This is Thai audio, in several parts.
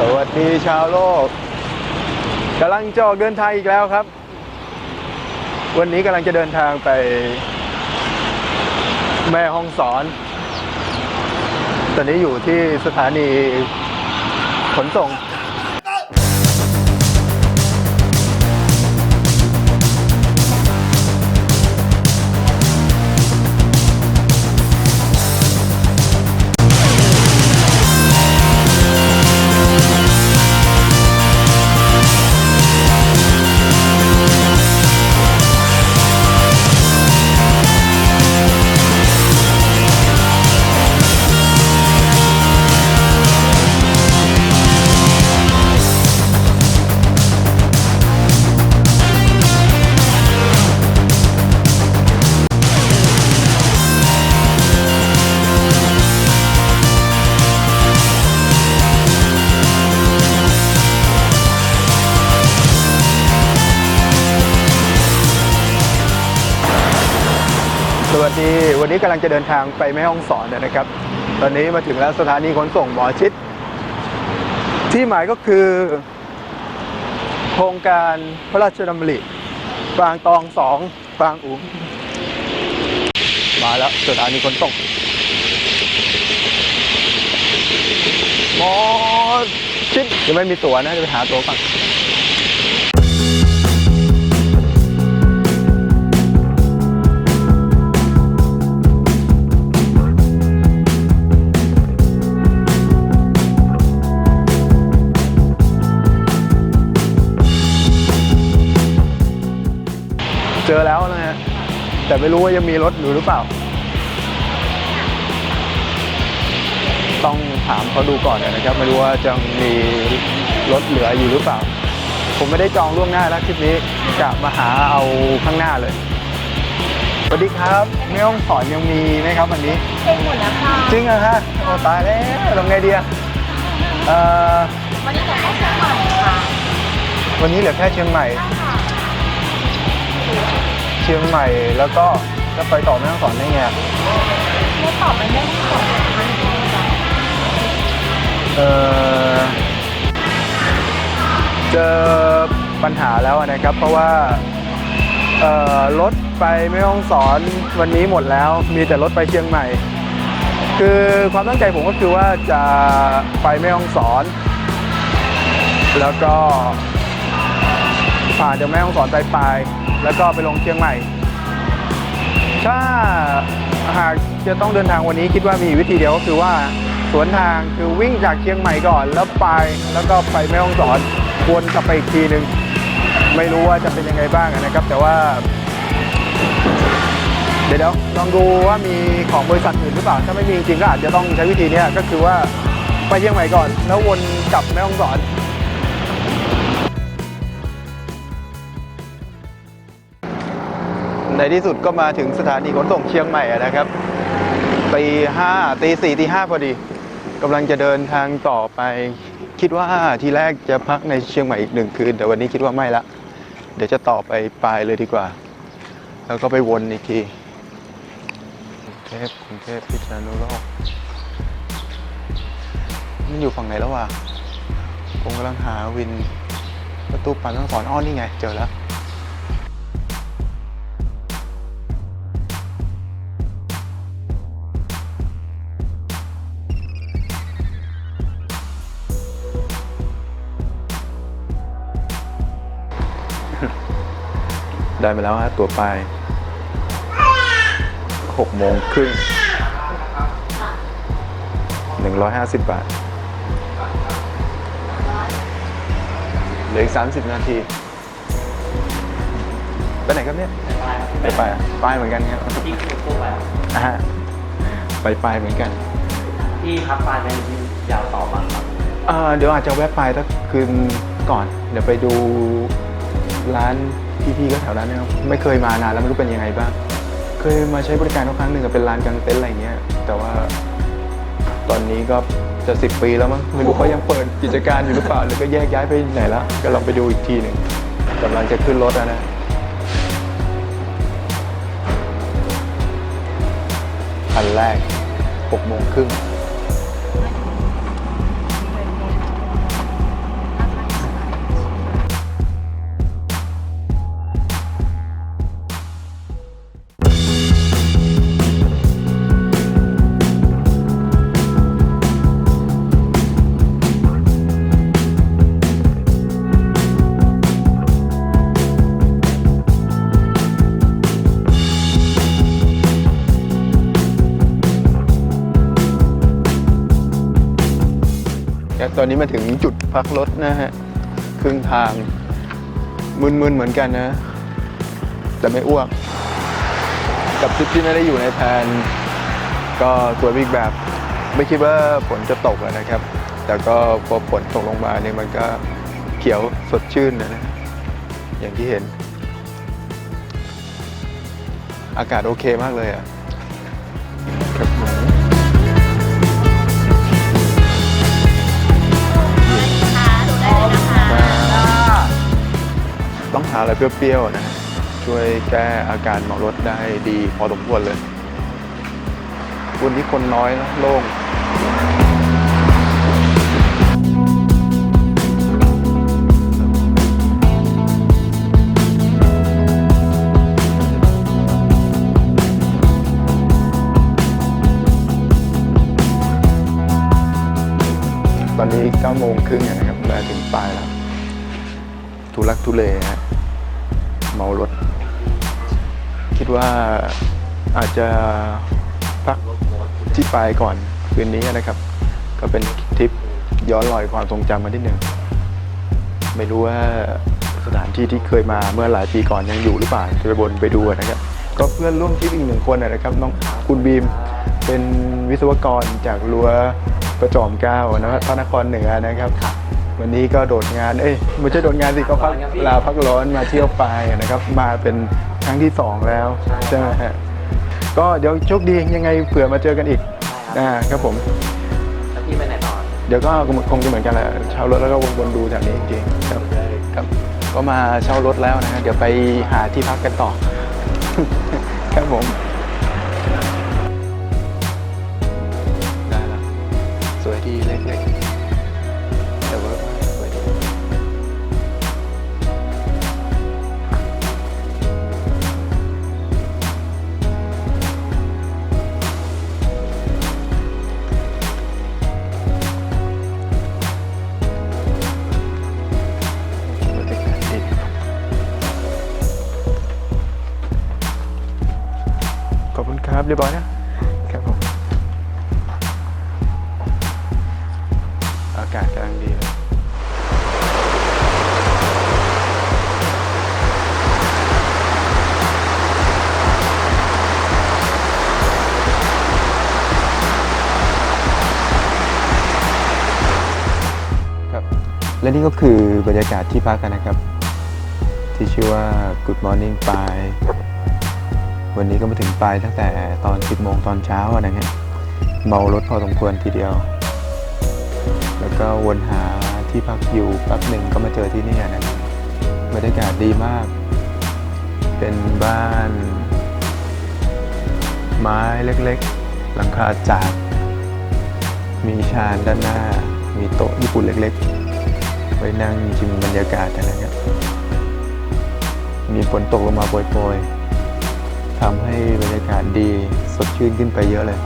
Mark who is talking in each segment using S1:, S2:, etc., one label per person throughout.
S1: สวัสดีชาวโลกกำลังจะออกเดินทางอีกแล้วครับ วันนี้กำลังจะเดินทางไป แม่ห้องสอน ตอนนี้อยู่ที่สถานีขนส่ง ดี วันนี้กำลังจะเดินทางไปแม่ห้องสอนนะครับ ตอนนี้มาถึงแล้วสถานีขนส่งหมอชิด ที่หมายก็คือ โครงการพระราชดำริบางตองสองบางอุ๋มมาแล้วสถานีขนส่งหมอชิดยังไม่มีตั๋วนะจะไปหาตั๋วก่อน แต่ไม่รู้ว่ายังมีรถอยู่หรือเปล่า ต้องถามเขาดูก่อนนะครับ ไม่รู้ว่าจะมีรถเหลืออยู่หรือเปล่า ผมไม่ได้จองล่วงหน้าแล้วคลิปนี้กะมาหาเอาข้างหน้าเลยสวัสดีครับแม่ห้องสอนยังมีไหมครับวันนี้
S2: เต็มหมดแล้วค่ะ
S1: จริงเหรอฮะโอ้ตายแล้วทำไงดีอะเอ่อ
S2: วันนี้จะให้เชียงใหม่ค่ะ
S1: วันนี้เหลือแค่เชียงใหม่
S2: ค่ะ
S1: เชียงใหม่ แล้วก็จะไปต่อแม่ห้องสอนได้ไง
S2: ไม่ตอบมันไม่ตอบน
S1: เออเจอปัญหาแล้วนะครับ เพราะว่าเอ่อรถไปแม่ห้องสอนวันนี้หมดแล้ว มีแต่รถไปเชียงใหม่ คือความตั้งใจผมก็คือว่าจะไปแม่ห้องสอน แล้วก็ ผ่านจากแม่ห้องสอนไปปลายแล้วก็ไปลงเชียงใหม่ ถ้าหากจะต้องเดินทางวันนี้คิดว่ามีวิธีเดียวก็คือว่าสวนทางคือวิ่งจากเชียงใหม่ก่อน แล้วไปแล้วก็ไปแม่ฮ่องสอนวนกลับไปอีกทีหนึ่งไม่รู้ว่าจะเป็นยังไงบ้างนะครับ แต่ว่า เดี๋ยวลองดูว่ามีของบริษัทอื่นหรือเปล่า ถ้าไม่มีจริงก็อาจจะต้องใช้วิธีนี้ก็คือว่าไปเชียงใหม่ก่อน แล้ววนกลับแม่ฮ่องสอน ในที่สุดก็มาถึงสถานีขนส่งเชียงใหม่นะครับตีห้าตีสี่ตีห้าพอดีกำลังจะเดินทางต่อไป คิดว่าทีแรกจะพักในเชียงใหม่อีกหนึ่งคืน แต่วันนี้คิดว่าไม่ละ เดี๋ยวจะต่อไปปลายเลยดีกว่า แล้วก็ไปวนอีกทีกรุงเทพกรุงเทพพิษณุโลกมันอยู่ฝั่งไหนแล้ววะผมกำลังหาวินประตูปั่นต้องสอนอ้อนนี่ไง เจอแล้ว ได้มาแล้วฮะตัวปลายหกโมงครึ่งหนึ่งร้อยห้าสิบบาทเหลืออีกสามสิบนาทีไปไหนครับเนี่ยไปไปอะไปเหมือนกันครับ
S3: ที่คือคู่ไป
S1: อ่าฮะไปไปเหมือนกัน
S3: ที่พักปลายเป็นยาวต่อมาครับ
S1: อ่าเดี๋ยวอาจจะแวะไปถ้าคืนก่อน เดี๋ยวไปดูร้าน พี่ๆก็แถวนั้นนะครับไม่เคยมานานแล้วไม่รู้เป็นยังไงบ้าง เคยมาใช้บริการครั้งหนึ่งเป็นร้านกางเต็นท์อะไรเงี้ย แต่ว่าตอนนี้ก็จะสิบปีแล้วมั้งไม่รู้เขายังเปิดกิจการอยู่หรือเปล่าหรือก็แยกย้ายไปไหนล้วก็ลองไปดูอีกทีหนึ่งกำลังจะขึ้นรถนะคันแรกหกโมงครึ่ง ตอนนี้มาถึงจุดพักรถนะฮะครึ่งทางมึนๆเหมือนกันนะ แต่ไม่อ้วก กับทริปที่ไม่ได้อยู่ในแผนก็สวยอีกแบบ ไม่คิดว่าฝนจะตกนะครับ แต่ก็พอฝนตกลงมาเนี่ยมันก็เขียวสดชื่นนะนะอย่างที่เห็น อากาศโอเคมากเลยอะาอะไรเปรี้ยวๆนะฮะช่วยแก้อาการเมารถได้ดีพอสมควรเลย วันนี้คนน้อยนะโล่งตอนนี้9โมงครึ่งนะครับมาถึงปลายแล้ว ทุลักทุเลฮะ ดว่าอาจจะพักที่ปลายก่อนคืนนี้นะครับ ก็เป็นทริปย้อนรอยความทรงจำมาที่หนึ่งไม่รู้ว่าสถานที่ที่เคยมาเมื่อหลายปีก่อนยังอยู่หรือเปล่าจะไปบนไปดูนะครับ ก็เพื่อนร่วมทริปอีกหนึ่งคนนะครับน้องคุณบีมเป็นวิศวกรจากรั้วประจอมเกล้านะพระนครเหนือนะครับ วันนี้ก็โดดงาน เอ้ยไม่ใช่โดดงานสิก็พักลาพักร้อนมาเที่ยวปลายนะครับ มาเป็นครั้งที่สองแล้วใช่ไหมฮะก็เดี๋ยวโชคดียังไงเผื่อมาเจอกันอีก
S3: ใช่ครับ
S1: อ่าครับผม
S3: แล้วพี่ไปไหนต่อ
S1: เดี๋ยวก็คงจะเหมือนกันแหละเช่ารถแล้วก็วนๆดูแถวนี้จริงๆครับครับ ก็มาเช่ารถแล้วนะฮะเดี๋ยวไปหาที่พักกันต่อ ครับผม ครับเรียบร้อยนะครับผมอากาศกำลังดีเลยครับและนี่ก็คือบรรยากาศที่พักกันนะครับ ที่ชื่อว่า Good Morning ปลาย วันนี้ก็มาถึงปลายตั้งแต่ตอน 10 โมงตอนเช้าอะนะฮะเมารถพอสมควรทีเดียว แล้วก็วนหาที่พักอยู่แป๊บหนึ่งก็มาเจอที่นี่นะบบรรยากาศดีมาก เป็นบ้าน ไม้เล็กๆ หลังคาจากมีชานด้านหน้า มีโต๊ะญี่ปุ่นเล็กๆ ไว้นั่งชิมบรรยากาศนะครับ มีฝนตกลงมาโปรยๆ ทำให้บรรยากาศดีสดชื่นขึ้นไปเยอะเลย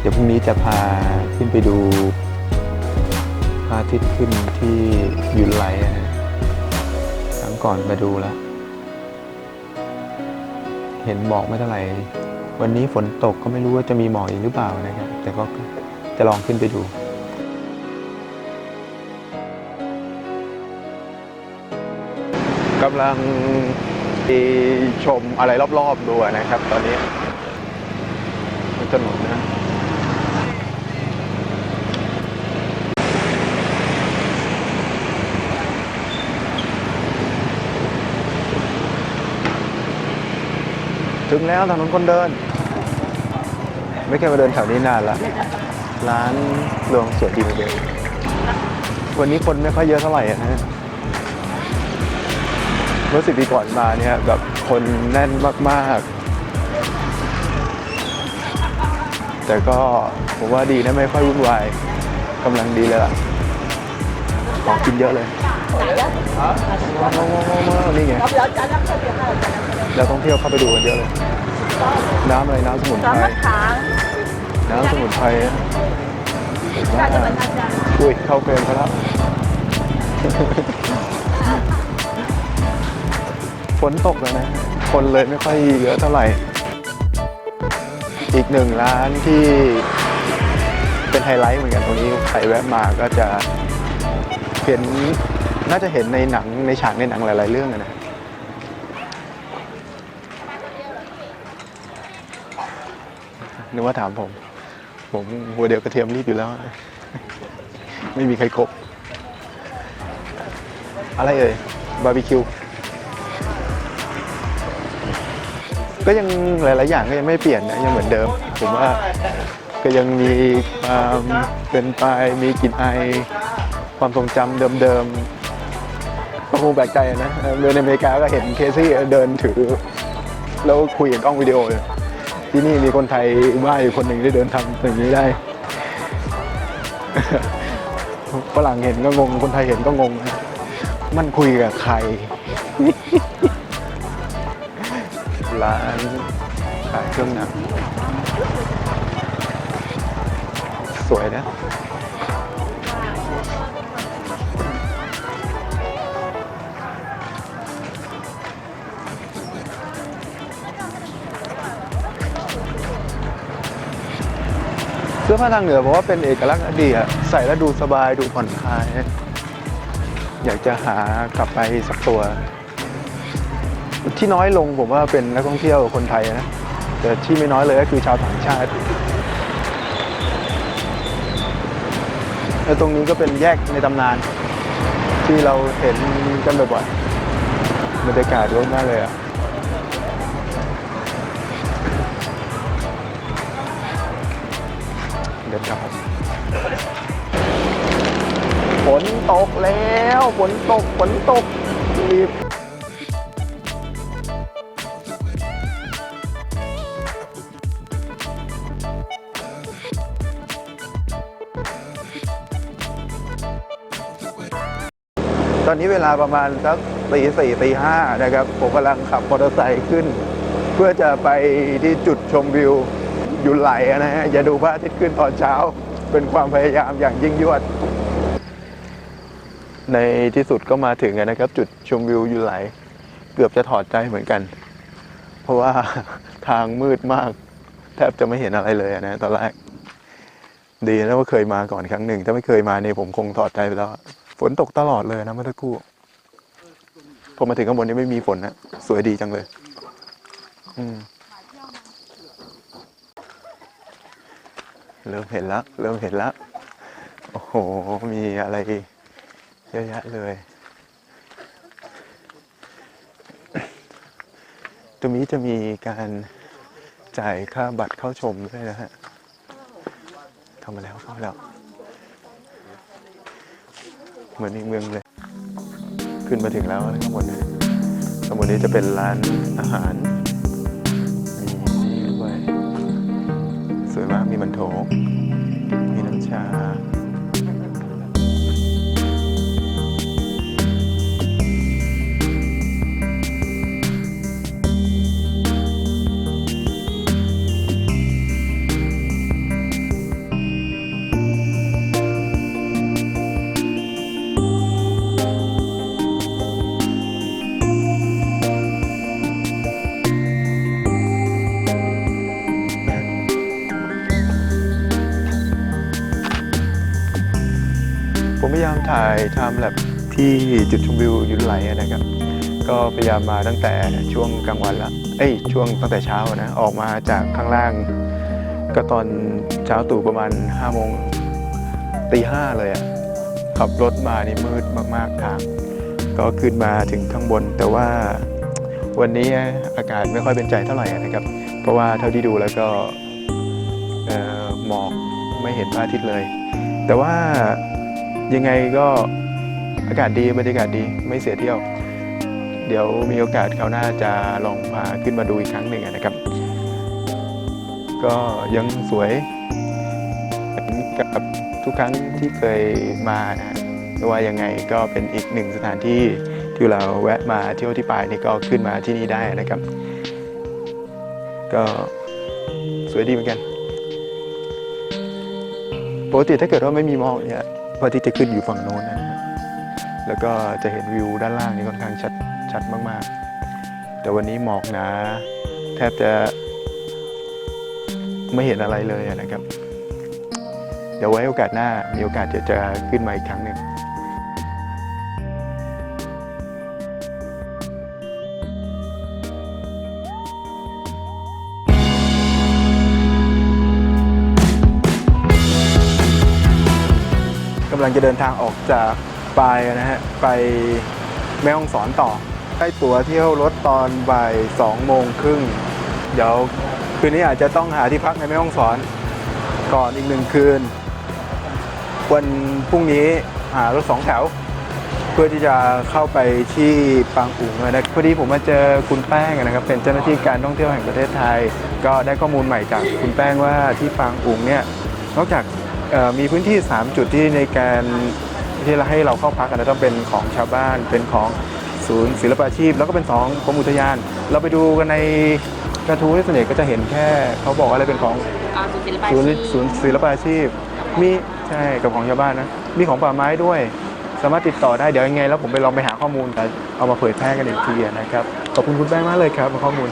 S1: เดี๋ยวพรุ่งนี้จะพาขึ้นไปดูพระอาทิตย์ขึ้นที่ยุนไลอะฮะครั้งก่อนไปดูแล้ว เห็นหมอกไม่เท่าไหร่ วันนี้ฝนตกก็ไม่รู้ว่าจะมีหมอกอีกหรือเปล่านะครับ แต่ก็จะลองขึ้นไปดู กำลังชมอะไรรอบๆดูนะครับ ตอนนี้ถนนนะถึงแล้วถนนคนเดิน ไม่เคยมาเดินแถวนี้นานละร้านรวงสวยดีมเดิมวันนี้คนไม่ค่อยเยอะเท่าไหร่อะนะ มื่อสิบปีก่อนมาเนี่ยแบบคนแน่นมากๆ แต่ก็ผมว่าดีนะไม่ค่อยวุ่นวายกำลังดีเลยล่ะของกินเยอะเลยว้าวว้าวว้าวนี่ไงเราต้องเที่ยวเข้าไปดูกันเยอะเลย น้ำอะไรน้ำสมุนไพรน้ำสมุนไพรผมว่าอุ้ยเข้าเฟรมเขาแล้ว นตกแล้วนะ คนเลยไม่ค่อยเยอะเท่าไหร่ อีกหนึ่งร้านที่เป็นไฮไลท์เหมือนกันตรงนี้ใครแวะมาก็จะเห็นน่าจะเห็นในหนังในฉากในหนังหลาย ๆ เรื่องอะนะนึกว่าถามผม ผมหัวเดียวกระเทียมรีบอยู่แล้ว ไม่มีใครครบ อะไรเอ่ย บาร์บีคิว ก็ยังหลาย ๆ อย่างก็ยังไม่เปลี่ยนนะยังเหมือนเดิม ผมว่าก็ยังมีความเป็นไปมีกลิ่นไอายความทรงจำเดิม ๆ ก็คงแปลกใจนะเดินในอเมริกาก็เห็นเคซี่เดินถือ แล้วคุยกับกล้องวิดีโอที่นี่มีคนไทยว่าอยู่คนหนึ่งที่เดินทำอย่างนี้ได้ฝรั่งเห็นก็งง คนไทยเห็นก็งง มันคุยกับใคร ร้านขายเครื่องหนังสวยนะเสื้อผ้าทางเหนือผมว่าเป็นเอกลักษณ์ดีอะใส่แล้วดูสบายดูผ่อนคลาย อยากจะหากลับไปสักตัว ที่น้อยลงผมว่าเป็นนักท่องเที่ยวคนไทยนะแต่ที่ไม่น้อยเลยก็คือชาวต่างชาติแล้วตรงนี้ก็เป็นแยกในตำนาน ที่เราเห็นกันบ่อยๆบรรยากาศร่มมากเลยอะเดินครับฝนตกแล้วฝนตกฝนตกรีบ ตอนนี้เวลาประมาณสักตีสี่ตีห้านะครับ ผมกำลังขับมอเตอร์ไซค์ขึ้น เพื่อจะไปที่จุดชมวิวยุนไหลนะฮะอย่าดูพระอาทิตย์ขึ้นตอนเช้า เป็นความพยายามอย่างยิ่งยวด ในที่สุดก็มาถึงนะครับ จุดชมวิวยุนไหล เกือบจะถอดใจเหมือนกัน เพราะว่าทางมืดมาก แทบจะไม่เห็นอะไรเลยนะตอนแรกดีนะว่าเคยมาก่อนครั้งหนึ่ง ถ้าไม่เคยมาเนี่ยผมคงถอดใจไปแล้ว ฝนตกตลอดเลยนะเมื่อสักครู่พอมาถึงข้างบนนี้ไม่มีฝนนะสวยดีจังเลย อืมเริ่มเห็นแล้วเริ่มเห็นแล้วโอ้โห มีอะไรเยอะแยะเลยตรงนี้จะมีการจ่ายค่าบัตรเข้าชมด้วยนะฮะเข้ามาแล้วเข้ามาแล้ว เหมือนอีกเมืองเลย ขึ้นมาถึงแล้วข้างบนข้างบนนี้จะเป็นร้านอาหาร มีนี่ด้วยสวยมากมีมันโถมีน้ำชา ถ่ายทม์แลปที่จุดชมวิวยุนไหลนะครับ ก็พยายามมาตั้งแต่ช่วงกลางวันละเอ้ยช่วงตั้งแต่เช้านะออกมาจากข้างล่าง ก็ตอนเช้าตู่ประมาณ5โมงตีห้าเลยอะขับรถมานี่มืดมากๆทาง ก็ขึ้นมาถึงข้างบน แต่ว่าวันนี้อากาศไม่ค่อยเป็นใจเท่าไหร่นะครับ เพราะว่าเท่าที่ดูแล้วก็หมอกไม่เห็นพระอาทิตย์เลย แต่ว่า ยังไงก็อากาศดีบรรยากาศดีไม่เสียเที่ยว เดี๋ยวมีโอกาสคราวหน้าจะลองพาขึ้นมาดูอีกครั้งหนึ่งนะครับ ก็ยังสวยเหมือนกับทุกครั้งที่เคยมานะไม่ว่ายังไงก็เป็นอีกหนึ่งสถานที่ที่เราแวะมาเที่ยวที่ปลายนี่ก็ขึ้นมาที่นี่ได้นะครับ ก็สวยดีเหมือนกันปกติถ้าเกิดว่าไม่มีหมอกเนี่ย เพระอที่จะขึ้นอยู่ฝั่งโน้นนะฮะแล้วก็จะเห็นวิวด้านล่างนี่ค่อนข้างชัดชัดมากๆ แต่วันนี้หมอกหนา แทบจะไม่เห็นอะไรเลยนะครับ เดี๋ยวไว้โอกาสหน้ามีโอกาสจะจะขึ้นมาอีกครั้งหนึ่งำลังจะเดินทางออกจากปลายนะฮะไปแม่ฮ่องสอนต่อได้ตั๋วเที่ยวรถตอนบ่ายสองโมงครึ่งเดี๋ยวคืนนี้อาจจะต้องหาที่พักในแม่ฮ่องสอนก่อนอีกหนึ่งคืน วันพรุ่งนี้หารถสองแถว เพื่อที่จะเข้าไปที่ปางอุ๋งนะพอดีผมมาเจอคุณแป้งนะครับ เป็นเจ้าหน้าที่การท่องเที่ยวแห่งประเทศไทย ก็ได้ข้อมูลใหม่จากคุณแป้งว่าที่ปางอุ๋งเนี่ยนอกจาก มีพื้นที่ 3 จุดที่ในการที่เราให้เราเข้าพักกันนะต้องเป็นของชาวบ้านเป็นของศูนย์ศิลปาชีพ แล้วก็เป็นสองกรมอุทยาน เราไปดูกันในกระทู้ที่เสน่ห์ก็จะเห็นแค่เขาบอกอะไรเป็นของ
S2: อ่าศูนย์ศิลปา
S1: ศูนย์
S2: ชีพ
S1: ศูนย์ศิลปาชีพ มีใช่กับของชาวบ้านนะมีของป่าไม้ด้วย สามารถติดต่อได้เดี๋ยวยังไง แล้วผมไปลองไปหาข้อมูลแต่เอามาเผยแพร่กันอีกทีนะครับขอบคุณคุณแป้งมากเลยครับมาข้อมูล